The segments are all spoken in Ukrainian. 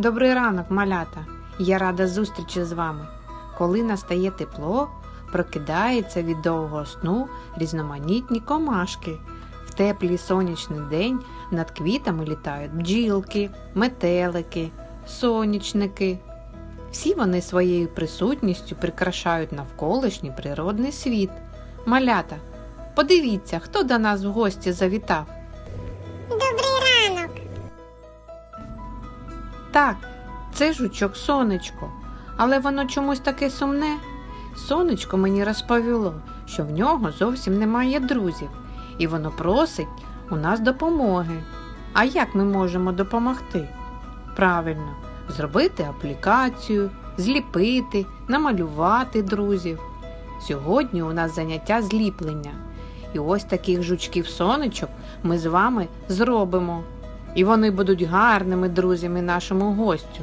Добрий ранок, малята! Я рада зустрічі з вами. Коли настає тепло, прокидається від довгого сну різноманітні комашки. В теплий сонячний день над квітами літають бджілки, метелики, сонячники. Всі вони своєю присутністю прикрашають навколишній природний світ. Малята, подивіться, хто до нас в гості завітав. Так, це жучок сонечко, але воно чомусь таке сумне. Сонечко мені розповіло, що в нього зовсім немає друзів, і воно просить у нас допомоги. А як ми можемо допомогти? Правильно, зробити аплікацію, зліпити, намалювати друзів. Сьогодні у нас заняття зліплення. І ось таких жучків сонечок ми з вами зробимо. І вони будуть гарними друзями нашому гостю.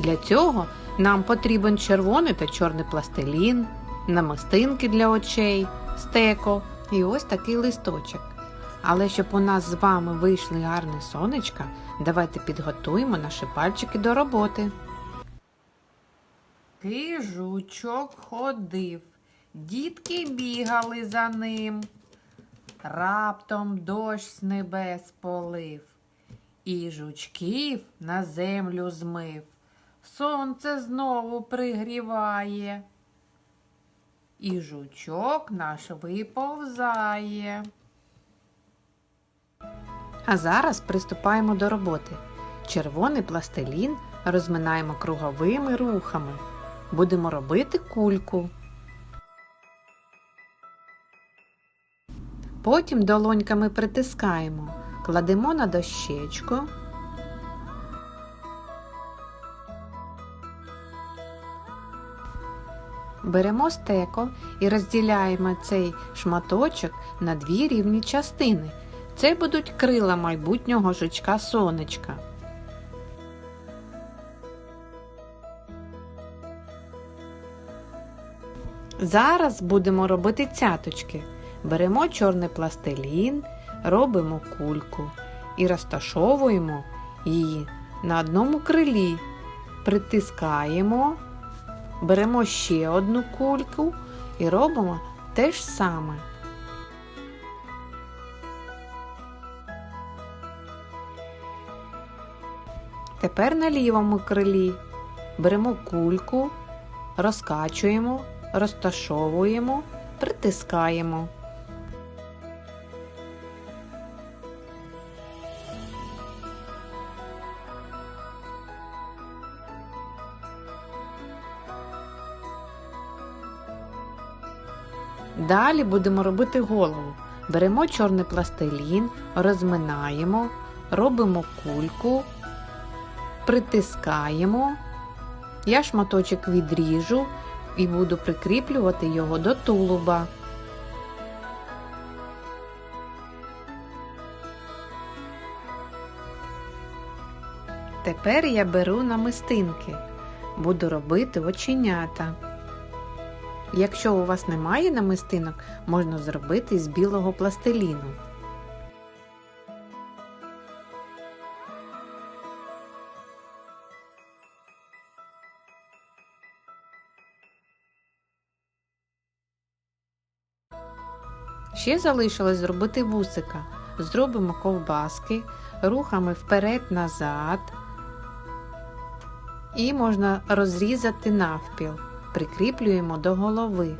Для цього нам потрібен червоний та чорний пластилін, намистинки для очей, стеко і ось такий листочок. Але щоб у нас з вами вийшли гарні сонечка, давайте підготуємо наші пальчики до роботи. Кижучок ходив, дітки бігали за ним. Раптом дощ з небес полив, і жучків на землю змив. Сонце знову пригріває, і жучок наш виповзає. А зараз приступаємо до роботи. Червоний пластилін розминаємо круговими рухами. Будемо робити кульку. Потім долоньками притискаємо, кладемо на дощечку. Беремо стеко і розділяємо цей шматочок на дві рівні частини. Це будуть крила майбутнього жучка сонечка. Зараз будемо робити цяточки. Беремо чорний пластилін, робимо кульку і розташовуємо її на одному крилі, притискаємо, беремо ще одну кульку і робимо те ж саме. Тепер на лівому крилі беремо кульку, розкачуємо, розташовуємо, притискаємо. Далі будемо робити голову. Беремо чорний пластилін, розминаємо, робимо кульку, притискаємо. Я шматочок відріжу і буду прикріплювати його до тулуба. Тепер я беру намистинки. Буду робити оченята. Якщо у вас немає намистинок, можна зробити з білого пластиліну. Ще залишилось зробити вусика. Зробимо ковбаски рухами вперед-назад. І можна розрізати навпіл. Прикріплюємо до голови.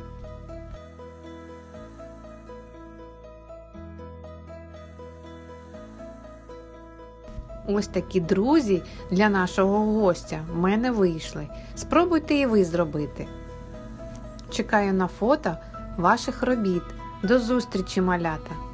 Ось такі друзі для нашого гостя в мене вийшли. Спробуйте і ви зробити. Чекаю на фото ваших робіт. До зустрічі, малята!